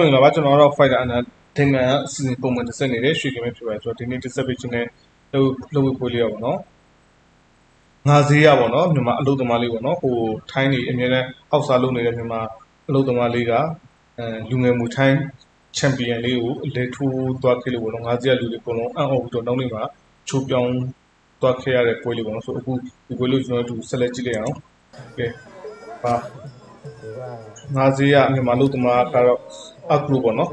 မင်္ဂလာပါကျွန်တော်ကတော့ fighter အနာဒိမန်အစီအစဉ်ပုံမှန်တစ်ဆက်နေတဲ့ရွှေကမဲဖြစ်ပါတယ်ဆိုတော့ဒီနေ့တစ်ဆက်ပေးခြင်းနဲ့လှုပ်လှုပ်ဝေပွဲလေးရပါတော့ငါဈေးရပါတော့မြန်မာအလုပ်သမားလေးပေါ့နော်ဟိုထိုင်းနေအများနဲ့အောက်စားလုပ်နေတဲ့မြန်မာအလုပ်သမားလေးကအဲလူငယ်မှုထိုင်းချန်ပီယံလေးကိုအလဲထိုးသွားခဲ့လို့ပေါ့နော်ငါဈေးရလူတွေအကုန်လုံးအံ့ဩပြီးတော့နောက်နေ့မှာချိုးပြောင်းသွားခဲ့ရတဲ့ပွဲလေးပေါ့နော်ဆိုအခုဒီပွဲလေးကျွန်တော်တို့ဆက်လက်ကြည့်လိုက်အောင်ကဲပါ ถือว่า ငါးဈေးကမြန်မာလူသမားကတော့အကလူပေါ့နော်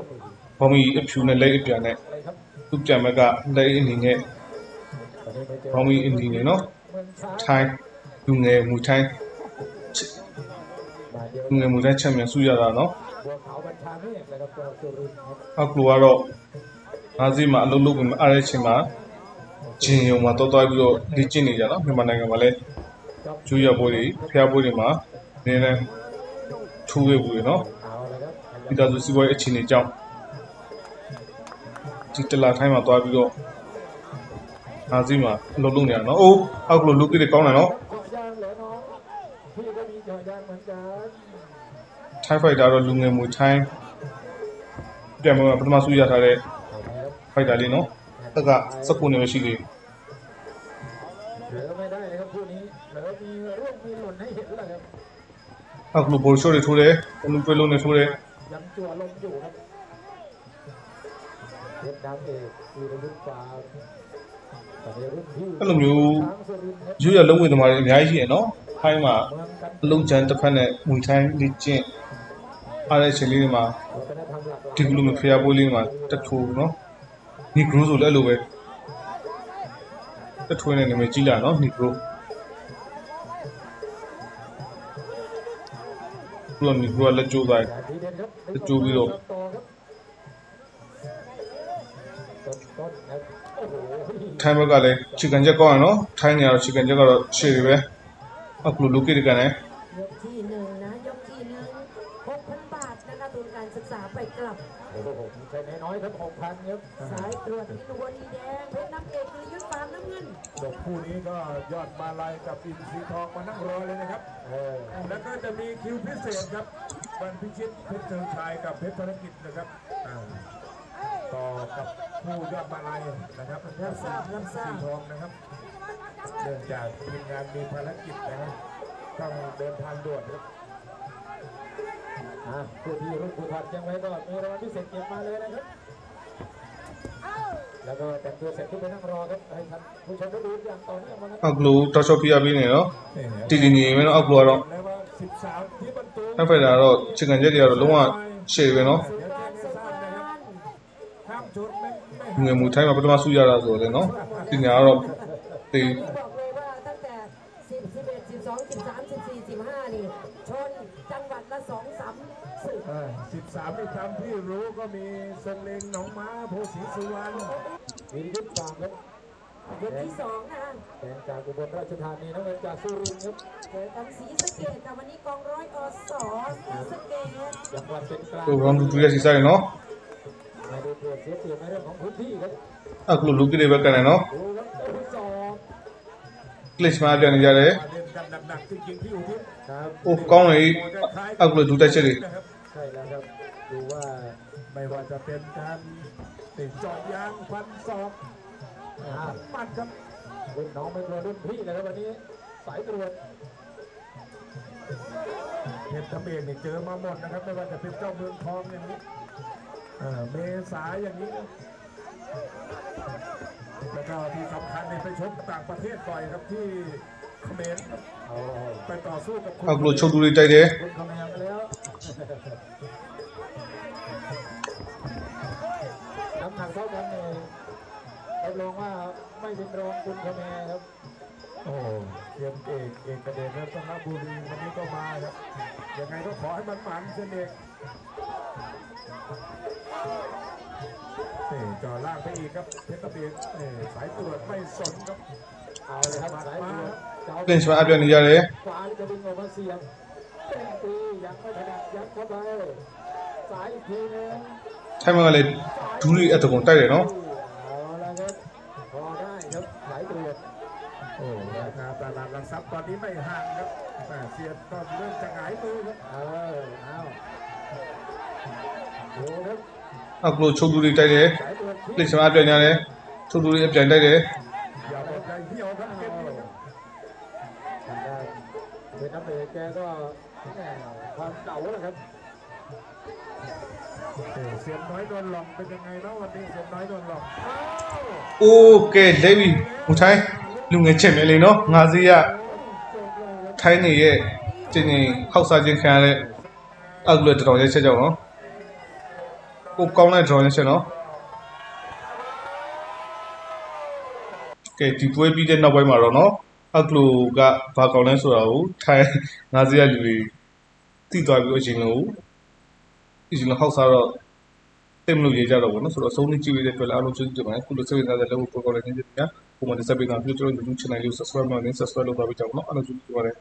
ဘုံမီအဖြူနဲ့လက်အပြန်နဲ့သူ့ပြန်ဘက်ကလက်အနေနဲ့ဘုံမီအနေနဲ့နော်ထိုင်းလူငယ်မူထိုင်းလူငယ်မူထိုင်းချက်မြန်စုရတာနော်အကလူကတော့ငါးဈေးမှာအလုပ်လုပ်ပြီးမှအားရချင်းမှာဂျင်ယုံမှာတော်တော်ပြီးတော့လေ့ကျင့်နေကြတာမြန်မာနိုင်ငံမှာလည်းကျူးရပွဲတွေဖျားပွဲတွေမှာနေနေ ထိုးခဲ့ဘူးရနော်မိသားစုစီးပွားရေးအခြေအနေကြောင့်ဒီတလာထိုင်းမှာသွားပြီးတော့အာစီမှာလုံးလုံးနေရနော်အိုးအောက်ကလို့လုတ်ပြီးကောင်းတယ်နော်ထိုင်းဖိုက်တာတော့လူငယ်မွေထိုင်းပြန်မပထမဆုံးရထားတဲ့ဖိုက်တာလေးနော်တက်ကစကုနေရှိသေးတယ် အခုလိုဘော်ရှိုးတွေထိုးတယ်ဘလူးတွဲလုံးတွေထိုးတယ် ยังจั่วลมอยู่ครับเพชรดำเอกวีรยุทธ์ฟาร์มตอนนี้รุ่นพี่ အဲ့လိုမျိုး ช้างสุรินทร์ครับ ရွရလုံးဝသမားတွေအများကြီးရှိရနော်ထိုင်းမှာ เมืองกัน အလုံးချမ်းတစ်ဖက်နဲ့မွေထိုင်းလေ့ကျင့်အားတဲ့အချိန်လေးတွေမှာ วัฒนธรรมหลากหลาย ဒီကလူမျိုးဖျားပွဲလေးတွေမှာတက်ထိုးနော်နီဂရိုဆိုလည်းအဲ့လိုပဲတက်ထိုးနေနေမယ်ကြီးလာနော်နီဂရို ခုလိုမျိုးသူကလက်ကျိုးသွားတယ်လက်ကျိုးပြီးတော့ထိုင်းဘက်ကလည်း chicken jack ကောင်းရနော်ထိုင်းနေရတော့ chicken jack ကတော့ရှေ့တွေပဲအခုလို locate တွေကနေ ศึกษาไปกลับโอ้โหใช้น้อยๆครับหกพันครับสายตรวจอินวดีแดงเพชรน้ำเอกคือยุทธฟาร์มน้ำเงินจบคู่นี้ก็ยอดมาลายกับอินทรีทองมานั่งรอเลยนะครับเออแล้วก็จะมีคิวพิเศษครับวันพิชิตเพชรเชิงชายกับเพชรธนกิจนะครับอ่าต่อกับคู่ยอดมาลายนะครับเพชรสีทองนะครับเนื่องจากทีมงานมีภารกิจนะครับต้องเดินทางด่วนครับ อ่ะผู้ที่รุ่นผู้ถัดยังไว้ก็มีรางวัลพิเศษเก็บมาเลยนะครับ แล้วก็แต่งตัวเสร็จทุกไปนั่งรอครับให้ท่านผู้ชมได้ดูอย่างต่อเนื่องมานะค အ รับ ကလူတောက်ချော့ပြရပေးနေနော်တီတီနေမယ်နော်အကလူကတော့ แล้วว่า13 ที่บรรจุ ထိုင်းဖိုက်တာကတော့ချီကန်ချက်တွေကတော့လုံးဝရှေ့တွေပဲနော် สุการสุการ ห้ามชนไม่ไม่ လူငယ်မူထိုင်းမှာပထမဆုရတာဆိုတော့လေနော်ဒီညာကတော့တေး สิบสิบเอ็ดสิบสองสิบสามสิบสี่สิบห้านี่ ชนจังหวัดละสองสามสิบสิบสามที่ทำที่รู้ก็มีทรงเลงหนองม้าโพสีสุวรรณนยึดตามครับยกที่สองนะคะแดงจากอุบลราชธานีน้ำเงินจากสุรินทร์ครับเจอกับสีสเกตแต่วันนี้กองร้อยอสอสีสเกตจังหวัดเป็นกลางตัวความรู้ที่ใช่เนาะมาดูเปรียบเทียบในเรื่องของพื้นที่ครับอะกลุ่มลูกทีเดียวกันเนาะ ကလစ်မှာပြန်နေကြတယ် มาเล่นกันหนักๆจริงๆพี่อุทิศ ครับ အိုးကောင်းလေအကလူဒူတက်ချက်တွေ นะครับ ใช่แล้วครับดูว่า ไม่ว่าจะเป็นการติดเจาะยางฟันศอก อ่า มัดครับ รุ่นน้องไม่กลัวรุ่นพี่นะครับวันนี้สายตรวจ เพชรทำเองเนี่ยเจอมาหมดนะครับไม่ว่าจะเป็นเจ้าเมืองทองอย่างนี้เอ่อเมษาอย่างนี้นะ แล้วก็ที่สำคัญในไปชกต่างประเทศบ่อยครับที่เขมรไปต่อสู้กับคน Aglo Çoduri'de de เขมรแล้วน้ำหนักเท่ากันเนี่ยรับรองว่าไม่เป็นรองคุณเขมรครับ โอ้เตรียมเอกเอกกระเด็นสำหรับบุรีวันนี้ก็มาครับยังไงก็ขอให้มันหมันเสน่ห์ นี่จ่อล่างไปอีกครับเพชรตะเบียนนี่สายตรวจไม่สนครับเอาเลยครับสายตรวจ Lynch mà áp lên giờ đấy. ขวานี่จะดึงออกมาเสียบแม่ตียังไม่ถนัดยัดเข้าไปสายอีกทีนึง Thay mà lên đúng lý ở từ cổ tay để nó. เอาละครับพอได้ครับสายตรวจโอ้ราคาตลาดหลักทรัพย์ตอนนี้ไม่ห่างครับแต่เสียบก็เริ่มจะหงายมือครับ เออเอา ดูครับ အောက်ကလို့ချုပ်သူတွေတိုက်တယ် สายตรวจ လက်ချမအပြန်ကြတယ်ချုပ်သူတွေအပြန်တိုက်တယ် อย่าหมดใจเหี่ยวครับเกมนี้ครับ ทางด้านเป็นน้ำเอกแกก็แหม่ความเก่าแหละครับ เออเสียนน้อยโดนหลอกเป็นยังไงเนาะวันนี้เสียนน้อยโดนหลอก โอเคလဲပြီဟိုထိုင်းလူငယ်ချက်မြလေနော်ငါစီးရထိုင်းနေရဲ့ကျင်းချင်းခောက်စားခြင်းခံရတဲ့အောက်ကလို့တတော်ရဲချက်ကြောက်နော် ကိုကောင်းတဲ့ drawing ရှင်နော်ကဲဒီပွဲပြီးတဲ့နောက်ပိုင်းမှာတော့နော်အကလိုကဘာကောင်းလဲဆိုတာကိုထိုင်ငါးစီရလူတွေသိသွားပြီးအရင်လိုအရင်လိုဟောက်စားတော့တင်မလို့ရေးကြတော့ဘောနော်ဆိုတော့အဆုံးလေးကြည့်ရတဲ့အတွက်လည်းအားလုံးကျေးဇူးတင်ပါတယ်ခုလိုစိတ်ဝင်စားတဲ့လောက်ကိုပေါ်ပေါ်လေးနေကြပါပုံမှန်တစ်စက်ပေးတာပြုလုပ်တဲ့ YouTube channel ကို subscribe လုပ်နေ subscribe လုပ်ပါပေးကြပါဦးနော်အားလုံးကျေးဇူးတင်ပါတယ်